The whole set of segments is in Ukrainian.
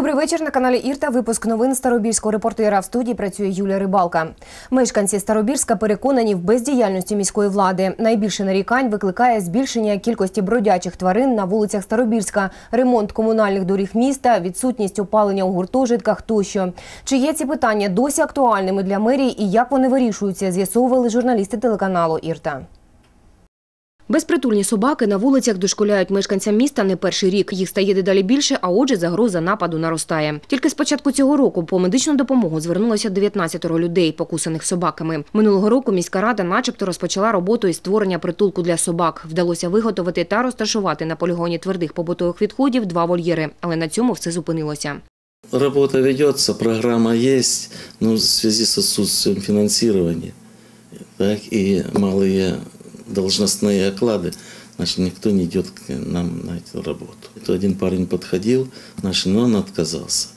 Добрий вечір на каналі Ірта. Випуск новин Старобільського репортера в студії працює Юлія Рибалка. Мешканці Старобірська переконані в бездіяльності міської влади. Найбільше нарікань викликає збільшення кількості бродячих тварин на вулицях Старобірська, ремонт комунальних доріг міста, відсутність опалення у гуртожитках тощо. Чи є ці питання досі актуальними для мерії і як вони вирішуються, з'ясовували журналісти телеканалу Ірта. Безпритульні собаки на вулицях дошкуляють мешканцям міста не перший рік. Їх стає дедалі більше, а отже, загроза нападу наростає. Тільки з початку цього року по медичну допомогу звернулося 19 людей, покусаних собаками. Минулого року міська рада, начебто, розпочала роботу із створення притулку для собак. Вдалося виготовити та розташувати на полігоні твердих побутових відходів два вольєри, але на цьому все зупинилося. Работа ведется, программа есть, но в связи с отсутствием финансирования так, и малые должностные оклады, значит, никто не идет к нам на эту работу. То один парень подходил, значит, но он отказался.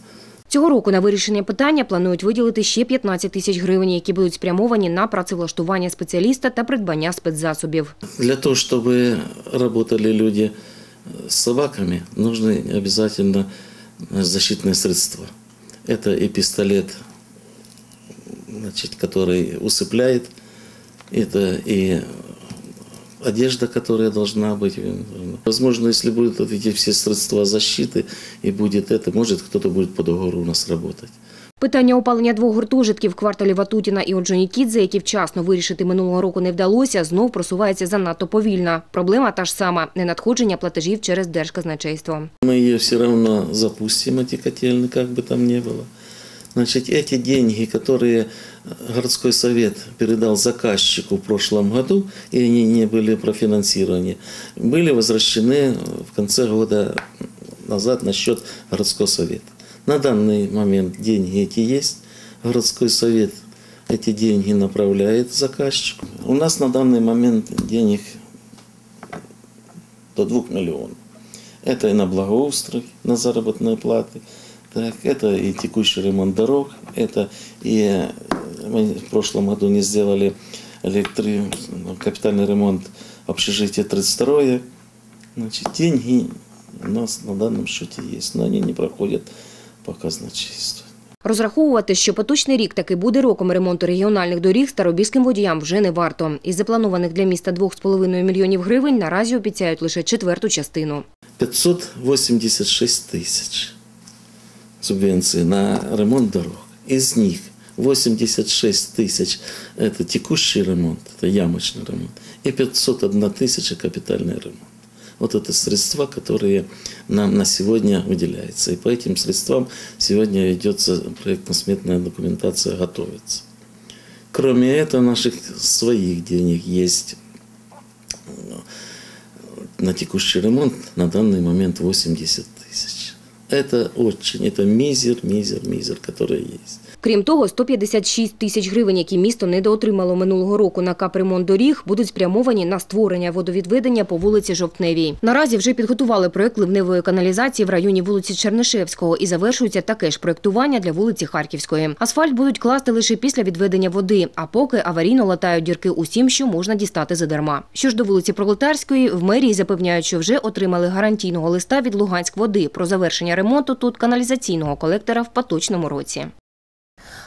Цього року на вирішення питання планують виділити ще 15 тисяч гривень, які будуть спрямовані на працевлаштування спеціаліста та придбання спецзасобів. Для того, чтобы работали люди с собаками, нужны обязательно защитные средства. Это и пистолет, значит, который усыпляет, это и одежда, которая должна быть. Возможно, если будут вот эти все средства защиты и будет это, может кто-то будет по договору у нас работать. Питання опалення двох гуртожитків в кварталі Ватутіна і Оджонікідзе, які вчасно вирішити минулого року не вдалося, знов просувається занадто повільно. Проблема та ж сама – ненадходження платежів через Держказначейство. Мы ее все равно запустим, эти котельные, как бы там ни было. Значит, эти деньги, которые городской совет передал заказчику в прошлом году, и они не были профинансированы, были возвращены в конце года назад на счет городского совета. На данный момент деньги эти есть. Городской совет эти деньги направляет заказчику. У нас на данный момент денег до 2 миллионов. Это и на благоустрой, на заработные платы, так, это и текущий ремонт дорог, это и мы в прошлом году не сделали электри... капитальный ремонт общежития 32 Значит, деньги у нас на данном счете есть, но они не проходят по казначейству. Розраховувати, що поточний рік таки буде роком ремонту регіональних доріг старобільським водіям вже не варто. Із запланованих для міста 2,5 мільйонів гривень наразі обіцяють лише четверту частину. 586 тысяч Субвенции на ремонт дорог. Из них 86 тысяч – это текущий ремонт, это ямочный ремонт, и 501 тысяча – капитальный ремонт. Вот это средства, которые нам на сегодня выделяются. И по этим средствам сегодня ведется проектно-сметная документация, готовится. Кроме этого, наших своих денег есть на текущий ремонт на данный момент 80 тысяч. Это очень, это мизер, мизер, мизер, который есть. Крім того, 156 тисяч гривень, які місто недоотримало минулого року на капремонт доріг, будуть спрямовані на створення водовідведення по вулиці Жовтневій. Наразі вже підготували проект ливневої каналізації в районі вулиці Чернишевського і завершується таке ж проектування для вулиці Харківської. Асфальт будуть класти лише після відведення води, а поки аварійно латають дірки усім, що можна дістати задарма. Що ж до вулиці Пролетарської, в мерії запевняють, що вже отримали гарантійного листа від Луганськводи про завершення ремонту тут каналізаційного колектора в поточному році.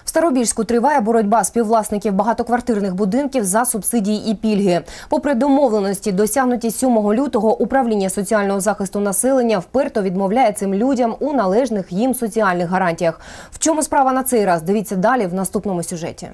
В Старобільську триває боротьба співвласників багатоквартирних будинків за субсидії і пільги. Попри домовленості, досягнуті 7 лютого, управління соціального захисту населення вперто відмовляє цим людям у належних їм соціальних гарантіях. В чому справа на цей раз? Дивіться далі в наступному сюжеті.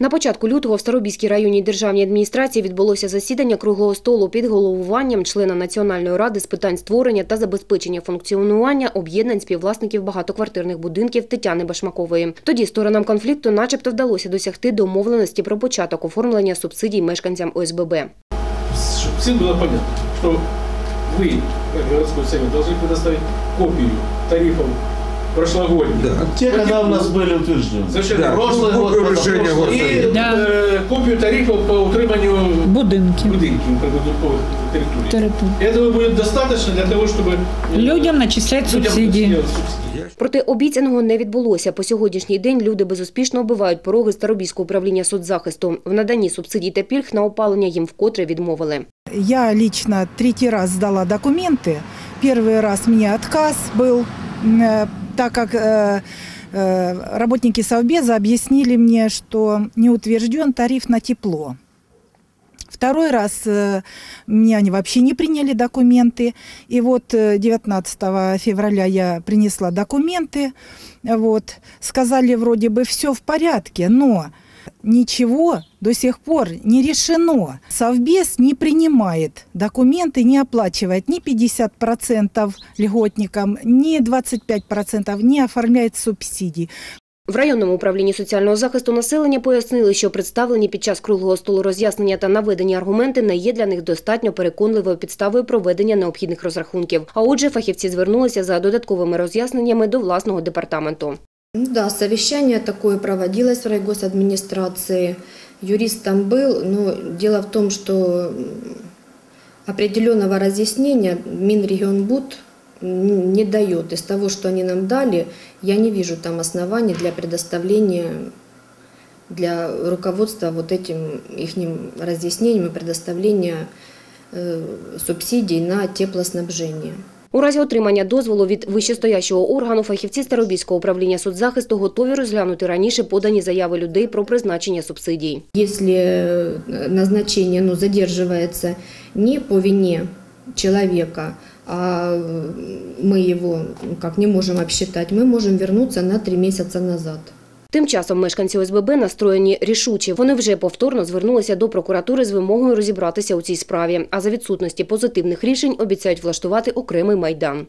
На початку лютого в Старобільській районній державній адміністрації відбулося засідання круглого столу під головуванням члена Національної ради з питань створення та забезпечення функціонування об'єднань співвласників багатоквартирних будинків Тетяни Башмакової. Тоді сторонам конфлікту, начебто, вдалося досягти домовленості про початок оформлення субсидій мешканцям ОСББ. Чтобы всем было понятно, что вы, как городской совет, должны предоставить копию тарифов прошлогодних. Да. Те, когда у нас были утверждены. Совершенно Да, Прошлый ну, год, решение позапрошлый. горсовета. І Да. е, копію тарифів по утриманню Будинки. будинків прибудинкових територій. Території. Этого будет достаточно для того, чтобы е, Людям начислять людям субсидії. сделать субсидії. Проте обіцяного не відбулося. По сьогоднішній день люди безуспішно оббивають пороги Старобільського управління соцзахисту. В наданні субсидій та пільг на опалення їм вкотре відмовили. Я лично третий раз сдала документы. Первый раз мне отказ был М, э, так как э, э, работники Совбеза объяснили мне, что не утвержден тариф на тепло. Второй раз э, меня они вообще не приняли документы. И вот э, 19 февраля я принесла документы. Вот. Сказали, вроде бы все в порядке, но ничего до сих пор не решено. Совбез не принимает документы, не оплачивает ни 50% льготникам, ни 25%, не оформляет субсидий. В районному управлінні соціального захисту населення пояснили, що представлені під час круглого столу роз'яснення та наведені аргументи не є для них достатньо переконливою підставою проведення необхідних розрахунків. А отже, фахівці звернулися за додатковими роз'ясненнями до власного департаменту. Ну Да, совещание такое проводилось в райгосадминистрации. Там был, но дело в том, что определенного разъяснения Минрегионбуд не дает. Из того, что они нам дали, я не вижу там оснований для предоставления для руководства вот этим их разъяснением и предоставления э, субсидий на теплоснабжение. У разі отримання дозволу від вищестоящого органу фахівці Старобільського управління соцзахисту готові розглянути раніше подані заяви людей про призначення субсидій. Если э, назначение ну, задерживается не по вине человека, а э, мы его ну, как не можем обсчитать, мы можем вернуться на три месяца назад. Тим часом мешканці ОСББ настроєні рішуче. Вони вже повторно звернулися до прокуратури з вимогою розібратися у цій справі. А за відсутності позитивних рішень обіцяють влаштувати окремий майдан.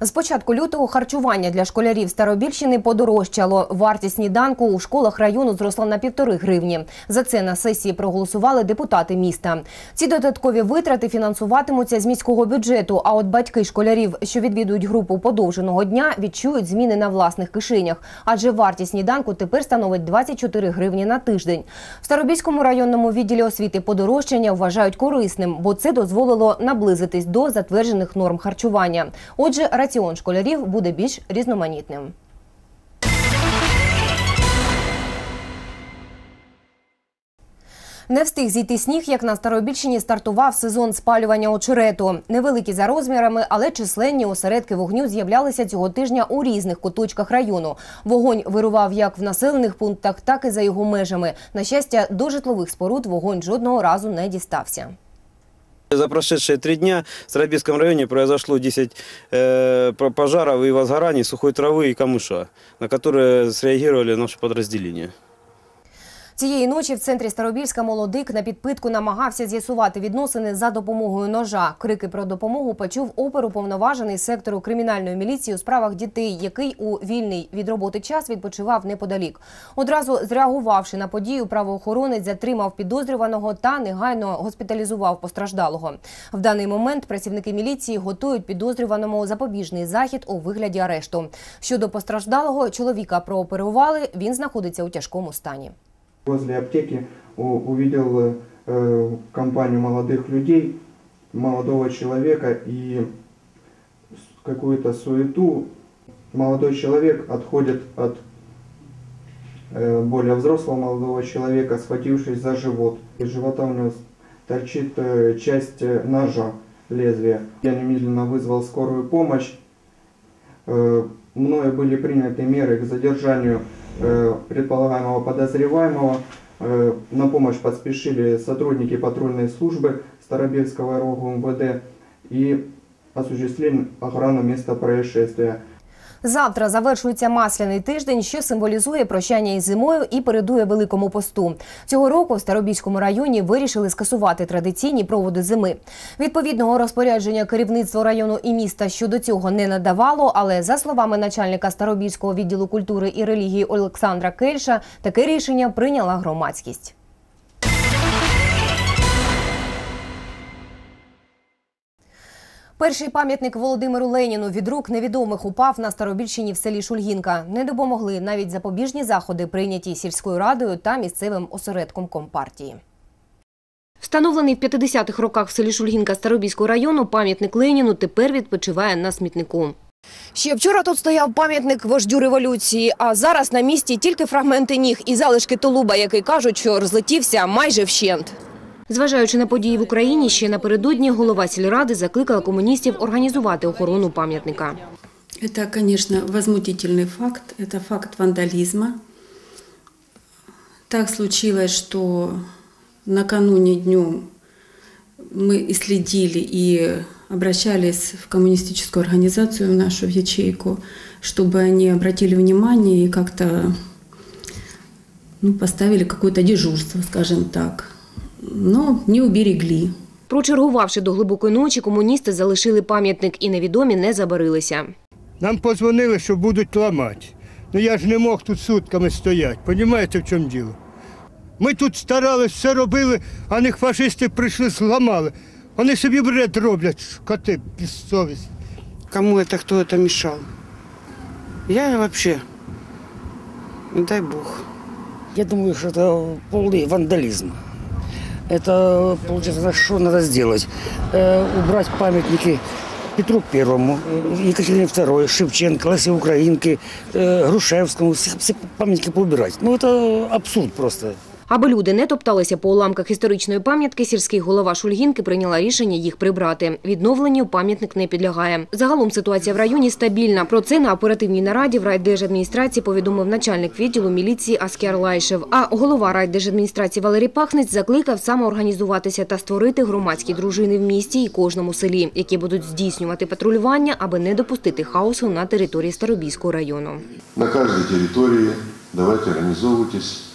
З початку лютого харчування для школярів Старобільщини подорожчало. Вартість сніданку у школах району зросла на півтори гривні. За це на сесії проголосували депутати міста. Ці додаткові витрати фінансуватимуться з міського бюджету. А от батьки школярів, що відвідують групу подовженого дня, відчують зміни на власних кишенях. Адже вартість сніданку тепер становить 24 гривні на тиждень. В Старобільському районному відділі освіти подорожчання вважають корисним, бо це дозволило наблизитись до затверджених норм харчування. Отже, раціон школярів буде більш різноманітним. Не встиг зійти сніг, як на Старобільщині стартував сезон спалювання очерету. Невеликі за розмірами, але численні осередки вогню з'являлися цього тижня у різних куточках району. Вогонь вирував як в населених пунктах, так і за його межами. На щастя, до житлових споруд вогонь жодного разу не дістався. За прошедшие три дня в Старобельском районе произошло 10 э, про- пожаров и возгораний сухой травы и камыша, на которые среагировали наши подразделения. Цієї ночі в центрі Старобільська молодик на підпитку намагався з'ясувати відносини за допомогою ножа. Крики про допомогу почув оперуповноважений сектору кримінальної міліції у справах дітей, який у вільний від роботи час відпочивав неподалік. Одразу зреагувавши на подію, правоохоронець затримав підозрюваного та негайно госпіталізував постраждалого. В даний момент працівники міліції готують підозрюваному запобіжний захід у вигляді арешту. Щодо постраждалого, чоловіка прооперували. Він знаходиться у тяжкому стані. Возле аптеки увидел э, компанию молодых людей, молодого человека и какую-то суету. Молодой человек отходит от э, более взрослого молодого человека, схватившись за живот. Из живота у него торчит э, часть ножа, лезвия. Я немедленно вызвал скорую помощь. Мною были приняты меры к задержанию предполагаемого подозреваемого. Э, На помощь поспешили сотрудники патрульной службы Старобельского рога МВД и осуществили охрану места происшествия. Завтра завершується масляний тиждень, що символізує прощання із зимою і передує великому посту. Цього року в Старобільському районі вирішили скасувати традиційні проводи зими. Відповідного розпорядження керівництво району і міста щодо цього не надавало. Але за словами начальника Старобільського відділу культури і релігії Олександра Кельша, таке рішення прийняла громадськість. Перший пам'ятник Володимиру Леніну від рук невідомих упав на Старобільщині в селі Шульгінка. Не допомогли навіть запобіжні заходи, прийняті сільською радою та місцевим осередком компартії. Встановлений в 50-х роках в селі Шульгінка Старобільського району пам'ятник Леніну тепер відпочиває на смітнику. Ще вчора тут стояв пам'ятник вождю революції, а зараз на місці тільки фрагменти ніг і залишки тулуба, який кажуть, що розлетівся майже вщент. Зважаючи на події в Україні, ще напередодні голова сільради закликала комуністів організувати охорону пам'ятника. Это, конечно, возмутительный факт. Это факт вандализма. Так случилось, что накануне днем мы и следили и обращались в коммунистическую организацию, в нашу в ячейку, чтобы они обратили внимание и как-то ну, поставили какое-то дежурство, скажем так. Но не уберегли. Прочергувавши до глибокої ночі, комуністи залишили пам'ятник і невідомі не забарилися. Нам подзвонили, що будуть ламати. Ну я ж не мог тут сутками стояти. Понімаєте, в чому діло? Ми тут старались, все робили, а них фашисти прийшли, зламали. Вони собі бред роблять, коти безсовісні. Кому это, кто это мешал? Я вообще, не дай бог. Я думаю, что это полный вандализм. Это, получается, что надо сделать? Э, убрать памятники Петру Первому, э, Екатерине Второй, Шевченко, Лесе Украинки, э, Грушевскому. Все, все памятники поубирать. Ну, это абсурд просто. Аби люди не топталися по уламках історичної пам'ятки, сільський голова Шульгінки прийняла рішення їх прибрати. Відновленню пам'ятник не підлягає. Загалом ситуація в районі стабільна. Про це на оперативній нараді в райдержадміністрації повідомив начальник відділу міліції Аскер Лайшев. А голова райдержадміністрації Валерій Пахнець закликав самоорганізуватися та створити громадські дружини в місті і кожному селі, які будуть здійснювати патрулювання, аби не допустити хаосу на території Старобільського району. на каждой территории, давайте организовывайтесь.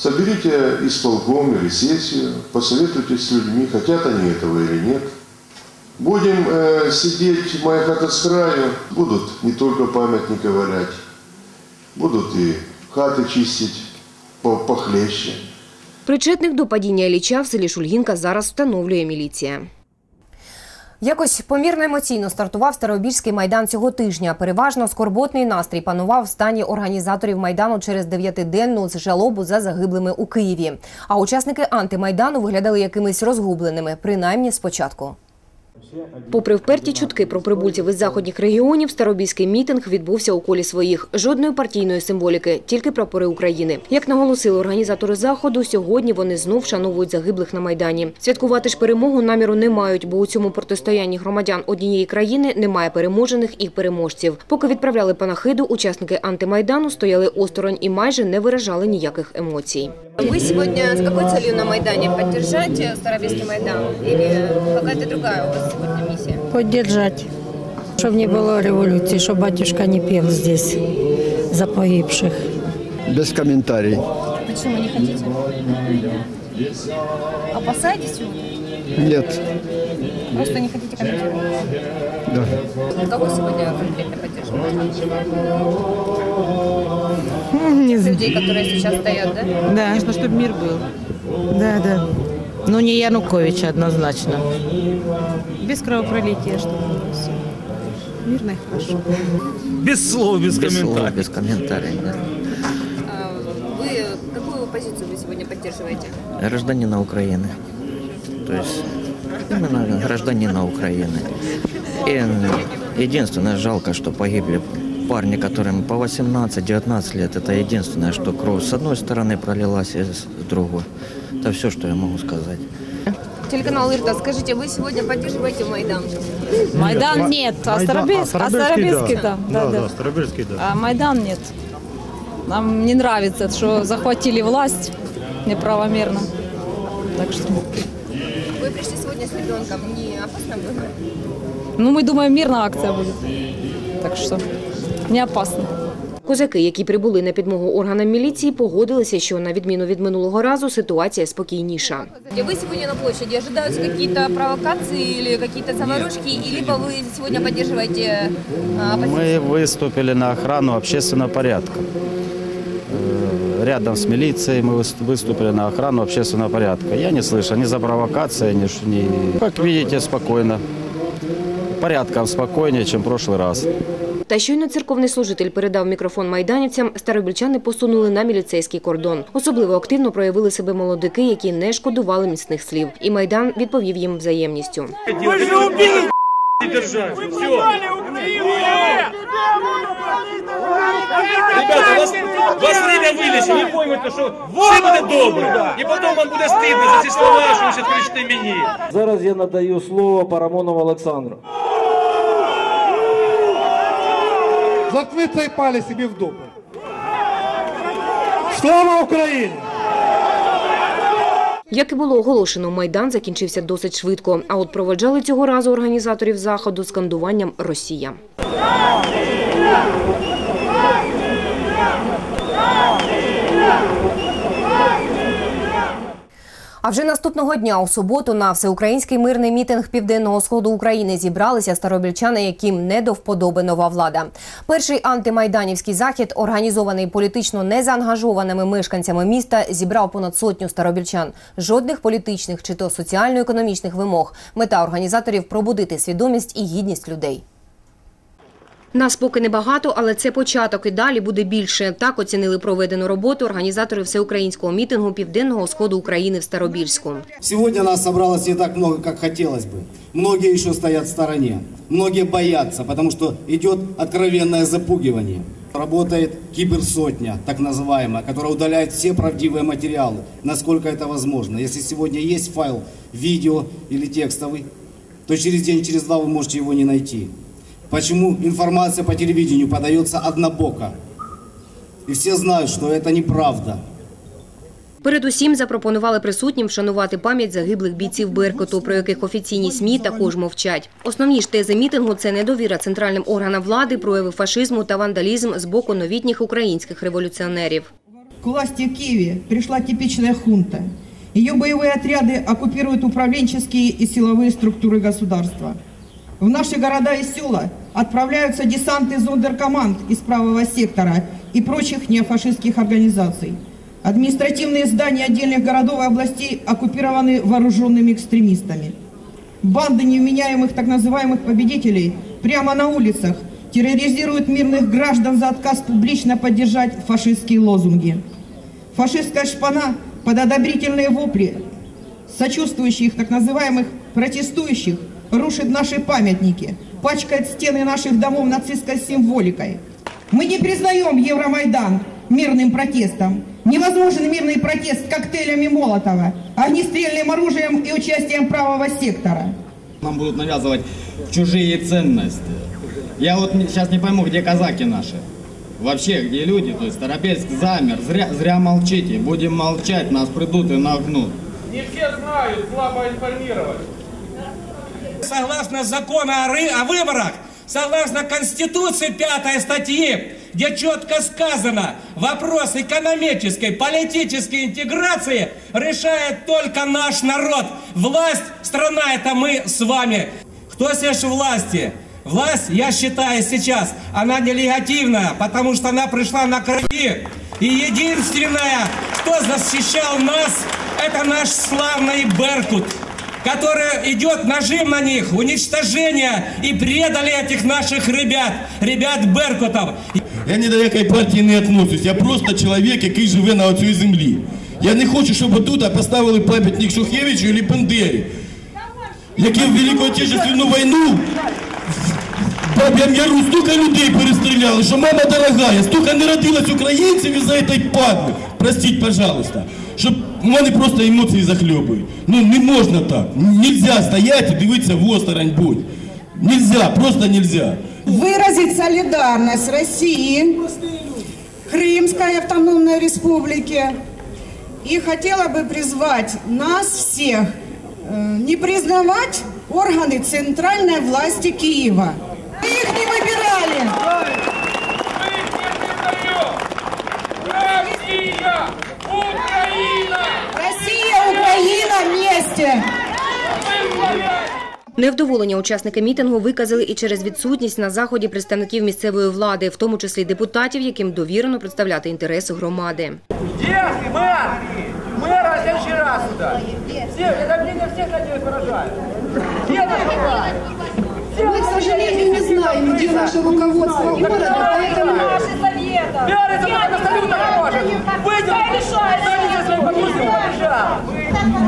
Соберите исполком или сессию, посоветуйтесь с людьми, хотят они этого или нет. Будем э, сидеть, моя хата с краю, будут не только памятники валять, будут и хаты чистить по- похлеще. Причетних до падіння Ілліча в селі Шульгінка зараз встановлює міліція. Якось помірно емоційно стартував Старобільський майдан цього тижня. Переважно скорботний настрій панував в стані організаторів майдану через дев'ятиденну жалобу за загиблими у Києві. А учасники антимайдану виглядали якимись розгубленими, принаймні спочатку. Попри вперті чутки про прибульців із заходніх регіонів, Старобільський мітинг відбувся у колі своїх. Жодної партійної символіки, тільки прапори України. Як наголосили організатори заходу, сьогодні вони знов вшановують загиблих на майдані. Святкувати ж перемогу наміру не мають, бо у цьому протистоянні громадян однієї країни немає переможених і переможців. Поки відправляли панахиду, учасники антимайдану стояли осторонь і майже не виражали ніяких емоцій. Вы сегодня с какой целью на Майдане? Поддержать Старобельский Майдан? Или какая-то другая у вас сегодня миссия? Поддержать. Чтобы не было революции, чтобы батюшка не пел здесь за погибших. Без коментарів. Почему не хотите? Опасаетесь чего-то? Ні. Просто не хотите комментировать? Да. Кого сегодня конкретно поддерживаете? Не Людей, которые сейчас стоят, да? Да. Конечно, чтобы мир был. Да, да. Ну, не Януковича однозначно. Без кровопролития, чтобы было все. Мирно и хорошо. Без слов, без, комментариев. без комментариев, да. А Вы какую позицию вы сегодня поддерживаете? Гражданина Украины. То есть именно гражданина Украины. И единственное, жалко, что погибли парни, которым по 18-19 лет. Это единственное, что кровь с одной стороны пролилась, и с другой. Это все, что я могу сказать. Телеканал Ирта, скажите, вы сегодня поддерживаете Майдан? Майдан нет, а Старобельский, а Старобельский, да. Да, да. Старобельский, да. А Майдан нет. Нам не нравится, что захватили власть неправомерно. Так что, сегодня с ребенком, не опасно было? ну, мы думаем, мирная акция будет. Так что, не опасно. Козаки, які прибули на підмогу органам міліції, погодилися, що на відміну від минулого разу ситуація спокійніша. Вы сегодня на площади, ожидаются какие-то провокации или какие-то заварушки, и либо вы сегодня поддерживаете а, оппозицию? Мы выступили на охрану общественного порядка. Э, Рядом с милицией мы выс- выступили на охрану общественного порядка. Я не слышал ни за провокации, ни, ш- ни... Как видите, спокойно. Порядком спокойнее, чем в прошлый раз. Та щойно церковний служитель передав мікрофон майданівцям, старобільчани посунули на міліцейський кордон. Особливо активно проявили себе молодики, які не шкодували міцних слів. І майдан відповів їм взаємністю. Вы же Все. Ребята, вас, вас время вилічить, ви поймете, що все буде добре. І потім вам буде стидно за ці слова, що ви ще кричите мені. Зараз я надаю слово Парамонову Олександру. заткни цей палець собі в дупу. Слава Україні! Як і було оголошено, майдан закінчився досить швидко. А от проведжали цього разу організаторів заходу скандуванням Росія. А вже наступного дня у суботу на всеукраїнський мирний мітинг південного сходу України зібралися старобільчани, яким не до вподоби нова влада. Перший антимайданівський захід, організований політично незаангажованими мешканцями міста, зібрав понад сотню старобільчан. Жодних політичних чи то соціально-економічних вимог. Мета організаторів пробудити свідомість і гідність людей. Нас поки небагато, але це початок і далі буде більше. Так оцінили проведену роботу організатори всеукраїнського мітингу Південного сходу України в Старобільську. Сегодня нас собралось не так много, как хотелось бы. Многие еще стоят в стороне. Многие боятся, потому что идет откровенное запугивание. Работает киберсотня, так называемая, которая удаляет все правдивые материалы, насколько это возможно. Если сегодня есть файл, видео или текстовый, то через день, через два вы можете его не найти. Почему информация по телевидению подается однобоко? И все знают, что это неправда. Передусім запропонували присутнім вшанувати пам'ять загиблих бійців Беркуту, про яких офіційні СМІ також мовчать. Основні ж тези мітингу – це недовіра центральним органам влади, прояви фашизму та вандалізм з боку новітніх українських революціонерів. К власти в Киеве пришла типичная хунта. Ее боевые отряды оккупируют управленческие и силовые структуры государства. В наши города и села отправляются десанты зондеркоманд из правого сектора и прочих неофашистских организаций. Административные здания отдельных городов и областей оккупированы вооруженными экстремистами. Банды невменяемых так называемых победителей прямо на улицах терроризируют мирных граждан за отказ публично поддержать фашистские лозунги. Фашистская шпана под одобрительные вопли сочувствующих так называемых протестующих рушит наши памятники, пачкает стены наших домов нацистской символикой. Мы не признаем Евромайдан мирным протестом. Невозможен мирный протест коктейлями Молотова, огнестрельным оружием и участием правого сектора. Нам будут навязывать чужие ценности. Я вот сейчас не пойму, где казаки наши. Вообще, где люди? То есть Старобельск замер. Зря, зря молчите. Будем молчать, нас придут и нагнут. Не все знают, слабо информировать. Согласно закону о, о выборах, согласно Конституции 5 статьи, где четко сказано, вопрос экономической, политической интеграции решает только наш народ. Власть, страна это мы с вами. Кто у власти? Власть, я считаю сейчас, она нелегативная, потому что она пришла на крови. И единственное, кто защищал нас, это наш славный Беркут который идет нажим на них, уничтожение, и предали этих наших ребят, ребят Беркутов. Я ні до якої партії не відношусь, я просто чоловік, який живе на цій землі. Я не хочу, щоб тут поставили пам'ятник Шухевичу і Бандері, які в Велику Отечественну війну в Баб'ям Яру стільки людей перестріляли, що мама дорогая, стільки не родилось українців із-за цієї падли. Простіть, пожалуйста. Щоб у мене просто емоції захльобують. Ну не можна так. Нельзя стояти і дивитися в осторонь будь. Нельзя, просто нельзя. выразить солидарность России, Крымской автономной республике. И хотела бы призвать нас всех э, не признавать органы центральной власти Киева. Мы их не выбирали. Невдоволення учасники мітингу виказали і через відсутність на заході представників місцевої влади, в тому числі депутатів, яким довірено представляти інтереси громади. Где мэр? Мэра в следующий раз сюда. Все, это мнение всех надеюсь выражаю. Где наш мэр? Мы, к сожалению, не знаем, где наше руководство города, поэтому... Мэр это только абсолютно поможет. Выйдем, займите своим подгрузком,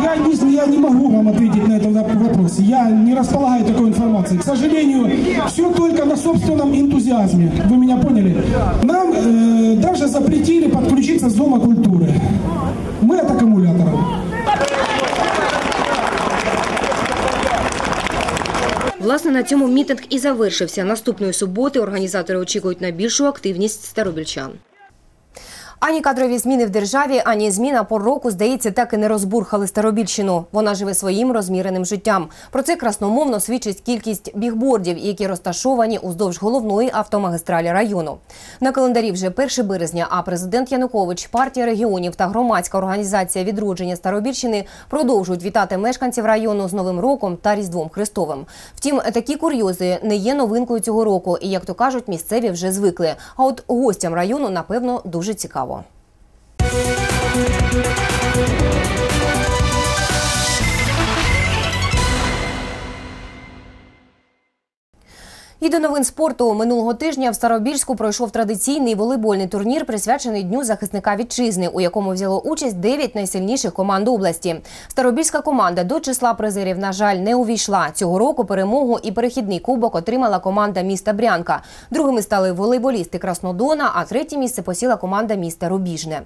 Я не, я не могу вам ответить на этот воп- вопрос. Я не располагаю такой информацией. К сожалению, все только на собственном энтузиазме. Вы меня поняли? Нам э, даже запретили подключиться с Дома культуры. Мы от аккумулятора. Власне, на цьому мітинг і завершився. Наступної суботи організатори очікують на більшу активність старобільчан. Ані кадрові зміни в державі, ані зміна пор року, здається, так і не розбурхали Старобільщину. Вона живе своїм розміреним життям. Про це красномовно свідчить кількість бігбордів, які розташовані уздовж головної автомагістралі району. На календарі вже 1 березня, а президент Янукович, партія регіонів та громадська організація відродження Старобільщини продовжують вітати мешканців району з Новим роком та Різдвом Христовим. Втім, такі курйози не є новинкою цього року, і як то кажуть, місцеві вже звикли. А от гостям району, напевно, дуже цікаво. Música І до новин спорту минулого тижня в Старобільську пройшов традиційний волейбольний турнір, присвячений Дню захисника вітчизни, у якому взяло участь 9 найсильніших команд області. Старобільська команда до числа призерів, на жаль, не увійшла. Цього року перемогу і перехідний кубок отримала команда міста Брянка. Другими стали волейболісти Краснодона, а третє місце посіла команда міста Рубіжне.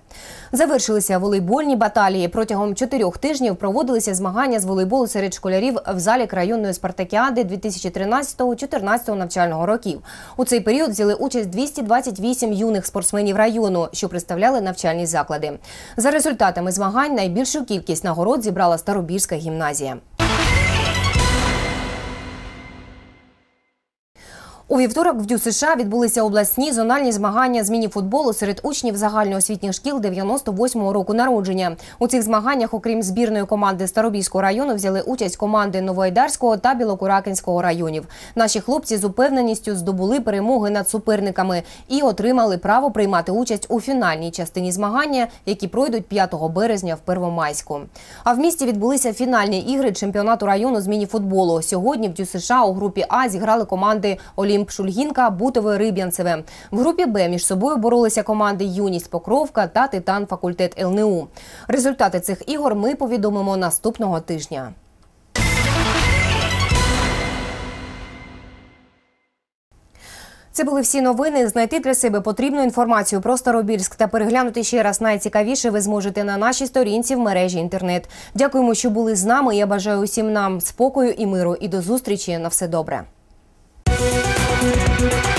Завершилися волейбольні баталії. Протягом чотирьох тижнів проводилися змагання з волейболу серед школярів в залі районної спартакіади 2013-2014 навчального років. У цей період взяли участь 228 юних спортсменів району, що представляли навчальні заклади. За результатами змагань найбільшу кількість нагород зібрала Старобірська гімназія. У вівторок в Дю США відбулися обласні зональні змагання з міні-футболу серед учнів загальноосвітніх шкіл 98-го року народження. У цих змаганнях, окрім збірної команди Старобільського району, взяли участь команди Новоайдарського та Білокуракинського районів. Наші хлопці з упевненістю здобули перемоги над суперниками і отримали право приймати участь у фінальній частині змагання, які пройдуть 5 березня в Первомайську. А в місті відбулися фінальні ігри чемпіонату району з міні-футболу. Сьогодні в Дю США у групі А зіграли команди Олімп Шульгінка, Бутове, Риб'янцеве. В групі Б між собою боролися команди Юність Покровка та Титан факультет ЛНУ. Результати цих ігор ми повідомимо наступного тижня. Це були всі новини. Знайти для себе потрібну інформацію про Старобільськ та переглянути ще раз найцікавіше ви зможете на нашій сторінці в мережі інтернет. Дякуємо, що були з нами. Я бажаю усім нам спокою і миру. І до зустрічі на все добре. Музика